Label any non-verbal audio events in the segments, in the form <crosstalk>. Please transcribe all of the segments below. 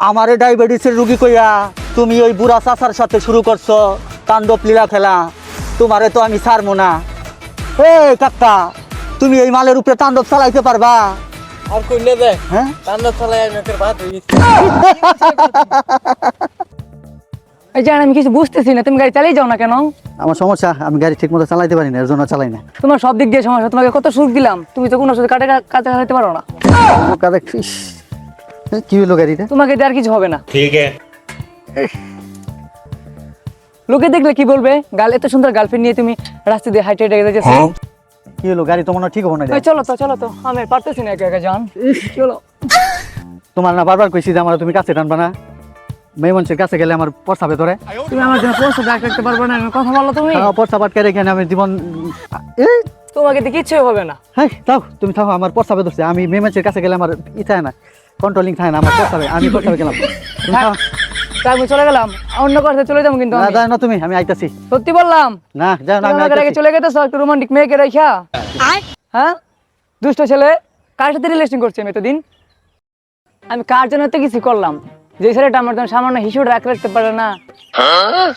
আমারে ডায়াবেটিসের রুগী কইয়া তুমি ওই বুড়া চাচার সাথে শুরু করছ তাণ্ডব লীলা খেলা। তোমারে তো আমি ছাড়বো না। এ কাকা তুমি এই মালের উপরে তাণ্ডব চালাইতে পারবা? আর কইলে দেখ হ্যাঁ? কান্না চালাই আমি ভাত হয়ে <laughs> আমি কিছু বুঝতেছি না তুমি গাড়ি চালিয়ে যাও না কেন? আমার সমস্যা আমি গাড়ি ঠিক মতো চালাইতে তোমার সব দিক দিয়ে কত দিলাম তুমি লোকে দেখলে কি বলবে? গাল এত সুন্দর গার্লফ্রেন্ড নিয়ে তুমি রাস্তা দিয়ে হাইটে ডেকে যাচ্ছো হ্যাঁ। কি হলো গাড়ি তোমার ঠিক হবে না চলো তো চলো তো আমি পারতেছি না যান তোমার না বারবার কইছি যে আমার তুমি কাছে টানবা না। মেয়ে মানুষের কাছে গেলে আমার পড়সাবে ধরে। তুমি আমার জন্য ব্যাগ রাখতে পারবে না আমি কথা বলো তুমি। পড়সা পাটকে রেখে আমি জীবন এ তোমাকে দিয়ে কিচ্ছুই হবে না। হাই তাও তুমি থাকো আমার ধরছে। আমি মেয়ে মানুষের কাছে গেলে আমার ই থাকে না কন্ট্রোলিং থাকে না আমার আমি গেলাম। আমি চলে গেলাম। অন্য কাছে চলে যাব কিন্তু না না তুমি আমি আইতাছি। সত্যি বললাম? না যাও না তুমি আমি আইতাছি। চলে গেতেছো একটু রোমান্টিক মেয়েকে রেখা হ্যাঁ? দুষ্ট ছেলে কার সাথে রিলেশন করছি আমি এতদিন? আমি কার জন্য তো কিছু করলাম? যে ছেলেটা আমার জন্য সামান্য হিসু রাখ রাখতে পারে না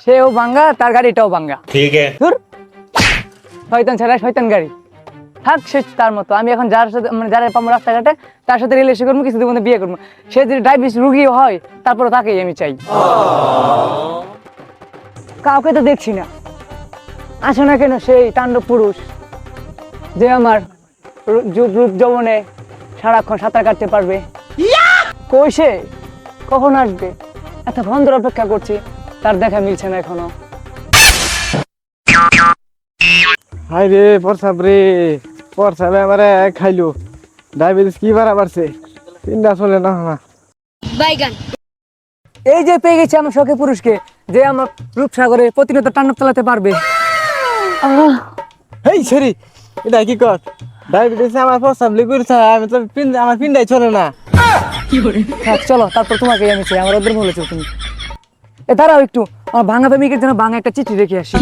সেও ভাঙ্গা তার গাড়িটাও ভাঙ্গা। ঠিক শয়তান ছেলে শয়তান গাড়ি। থাক সে তার মতো। আমি এখন যার সাথে মানে যারা রাস্তাঘাটে তার সাথে রিলেশন করব বিয়ে করব। সে যদি হয় তারপরে তাকেই আমি চাই। কাউকে তো দেখছি না। আসো না কেন সেই তাণ্ডব পুরুষ যে আমার যুগ রূপ যৌবনে সারাক্ষণ সাঁতার কাটতে পারবে। কই সে? কখন আসবে? এত ধর অপেক্ষা করছি তার দেখা মিলছে না এখনও। হাই রে পরসাব রে পরসাবে আমারে খাইলো। ডায়াবেটিস কি বাড়া বাড়ছে? চিন্তা চলে না না। বাইগান। এই যে পেয়ে গেছি আমার শখে পুরুষকে যে আমার রূপসাগরে প্রতিনিয়ত টান্নব চালাতে পারবে। হেই সরি এটা কি কর? ডায়াবেটিস আমার পরসাব লিকুইড আমি তো পিন আমার পিন্ডাই চলে না। থাক চলো তারপর তোমাকে আমি চাই আমার ওদের বলেছ তুমি। এ দাঁড়াও একটু আমার ভাঙা প্রেমিকের জন্য ভাঙা একটা চিঠি রেখে আসি।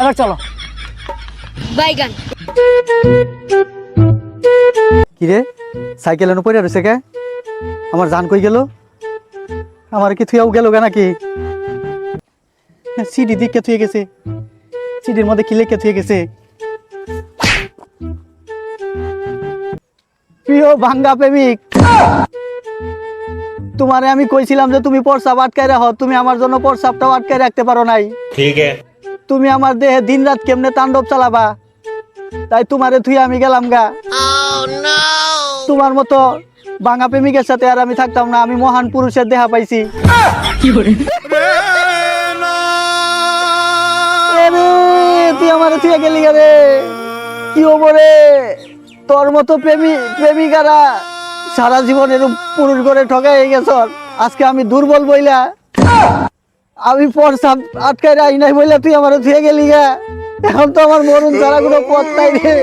এবার চলো। বাইগান কি রে? সাইকেল এনে পড়ে রয়েছে কে? আমার জান কই গেল? আমার কি থুয়াও গেল কে নাকি? সিডি দিকে থুয়ে গেছে? সিডির মধ্যে কি লেখে থুয়ে গেছে? প্রিয় ভাঙ্গা প্রেমিক। তোমারে আমি কইছিলাম যে তুমি প্রসাব আটকাই রাখো তুমি আমার জন্য প্রসাবটাও আটকাই রাখতে পারো নাই। ঠিক তুমি আমার দেহে দিন রাত কেমনে তাণ্ডব চালাবা? তাই তোমারে থুই আমি গেলাম গা। oh, তোমার মতো বাঙা প্রেমিকের সাথে আর আমি থাকতাম না আমি মহান পুরুষের দেহা পাইছি। তুই আমার থুয়ে গেলি রে। কি হব রে তোর মতো প্রেমী, প্রেমিকারা সারা জীবন এরকম পুরুষ করে ঠকাই গেছ। আজকে আমি দুর্বল বইলা, আমি পর সাপ আটকাই রাই নাই বইলা তুই আমার ধুয়ে গেলি গা। এখন তো আমার মরুন ছাড়া কোনো পথ নাই রে।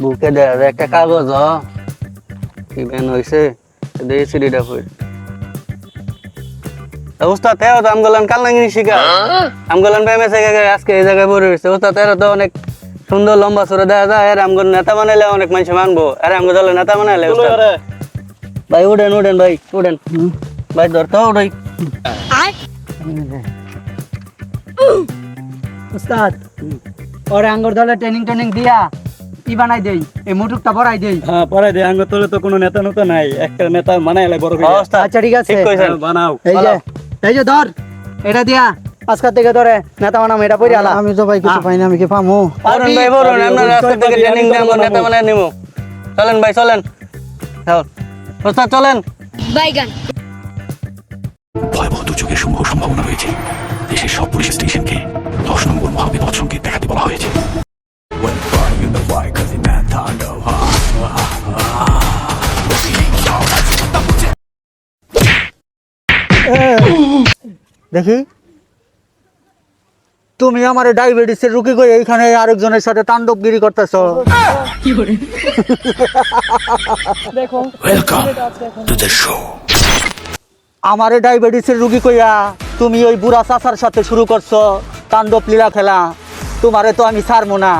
বুকে দে আর একটা কাগজ হ। কি বেন হইছে দেই সিডিটা হই উস্তাদ তেরো তো আমগলান কালনাঙ্গি শিখা আমগলান প্রেমে থেকে আজকে এই জায়গায় পড়ে রয়েছে উস্তাদ তেরো তো অনেক সুন্দর লম্বা সরে দেখা যায়। আর আমগর নেতা বানাইলে অনেক মানুষ মানবো। আর আমগো দলে নেতা বানাইলে ভাই উঠেন উঠেন ভাই উঠেন ভাই ধরতো উঠাই উস্তাদ ওরে আঙ্গুর দলে ট্রেনিং ট্রেনিং দিয়া ই বানাই দেই? এই মুটুকটা ভরাই দেই। হ্যাঁ পরে দে আঙ্গ তোলে তো কোনো নেতা নেতা নাই। একটা নেতা বড় করে আচ্ছা ঠিক আছে। বানাও। এই যে এই যে ধর এটা দিয়া আজকাল থেকে ধরে নেতা বানাম এটা পড়ে আলা। আমি তো ভাই কিছু পাই না আমি কি পামু? ভাই আমরা রাস্তা থেকে ট্রেনিং দিয়ে আমরা নেতা বানাই নিমু। চলেন ভাই চলেন। চল উস্তাদ চলেন। বাইগান। ভয়াবহ দুর্যোগের সমূহ সম্ভাবনা রয়েছে। দেশের সব পুলিশ স্টেশনকে দেখাতে বলা হয়েছে। দেখি। তুমি আমার ডায়াবেটিসের রুগী করে এইখানে আরেকজনের সাথে তাণ্ডবগিরি করতেছ। দেখো ওয়েলকাম টু দ্য শো আমারে ডায়াবেটিসের রুগী কইয়া তুমি ওই বুড়া চাচার সাথে শুরু করছ। তাণ্ডব লীলা খেলা তোমারে তো আমি ছাড়বো না।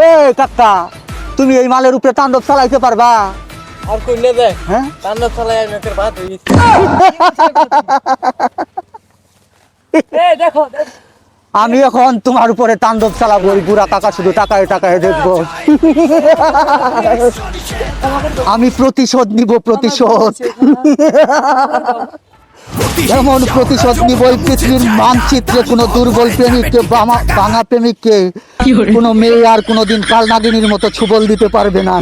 এ কাকা তুমি এই মালের উপরে তাণ্ডব চালাইতে পারবা? আর কইলে দে হ্যাঁ? তান্ডব চালাই আমি একটা ভাত <laughs> দেখো আমি এখন তোমার উপরে তাণ্ডব চালাবো ওই বুড়া কাকা শুধু টাকায় টাকায় দেখব। <laughs> আমি প্রতিশোধ নিব প্রতিশোধ। <laughs> এমন প্রতিশোধ নিব এই পৃথিবীর মানচিত্রে কোনো দুর্বল প্রেমিককে বাঙা ভাঙা প্রেমিককে কোনো মেয়ে আর কোনোদিন কালনাগিনীর মতো ছুবল দিতে পারবে না।